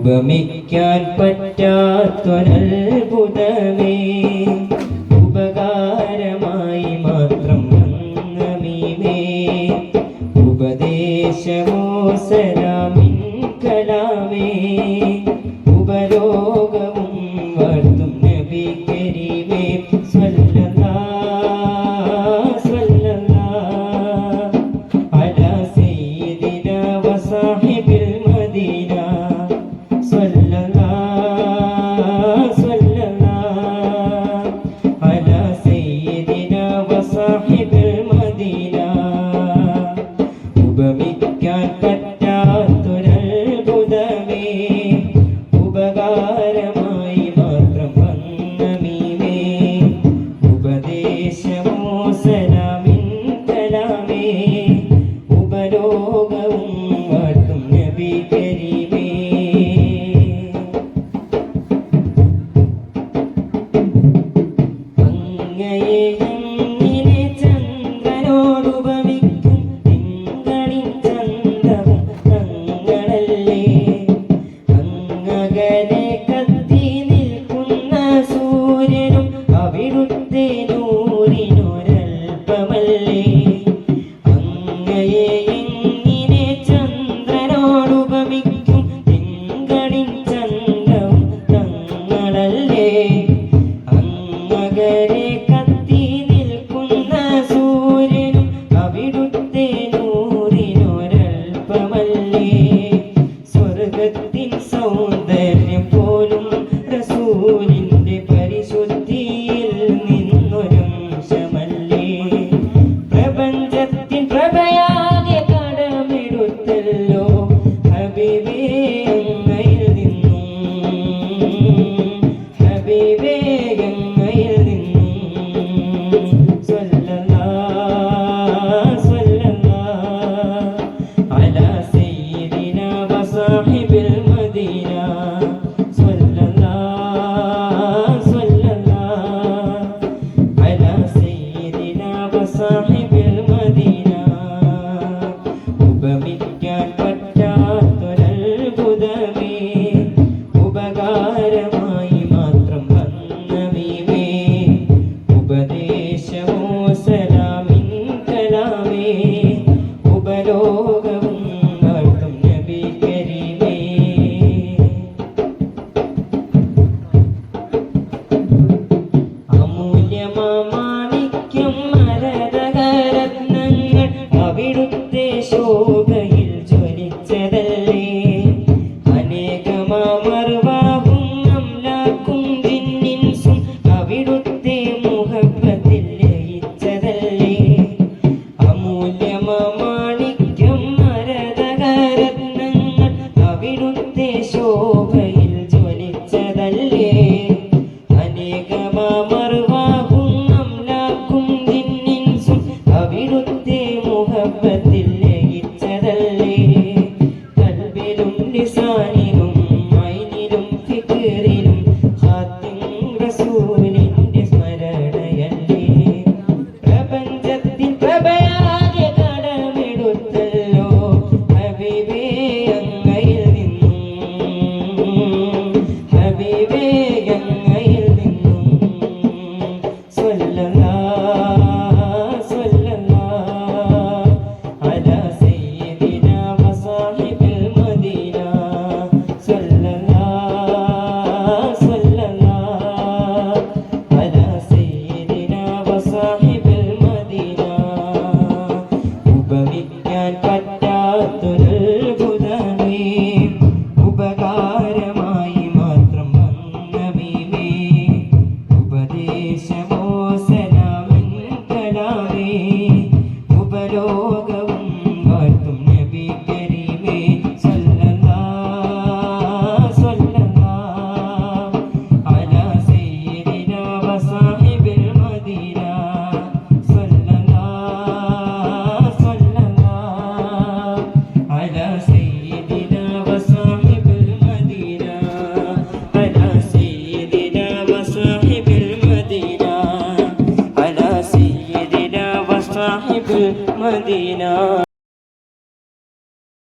ഉപമിക്കാൻ പറ്റാത്തൊരത്ഭുതമേ ഉപകാരമായി മാത്രം നന്ദമീമേ. ഉപദേശമോ സരാമി സാഹിബ് മദീന. ഉപമിക്കാൻ പറ്റാത്തൊരത്ഭുതമേ. ഉപകാരമായി മാത്രം വന്നമീനേ. ഉപദേശമോ സലാമിൻ കലാമേ. ഉപരോഗവും വാർത്തും നബി കരീമേ. അങ്ങയെ രൂപത്തിൽ ലയിച്ചതല്ലേ അമൂല്യമാണിക്യം മരതകരത്നങ്ങൾ അവിടുത്തെ ശോഭയിൽ ജ്വലിച്ചതല്ലേ? അനേകമാർവാകും അമ്ലാക്കും അവിടുത്തെ മുഹബത്തിൽ ലയിച്ച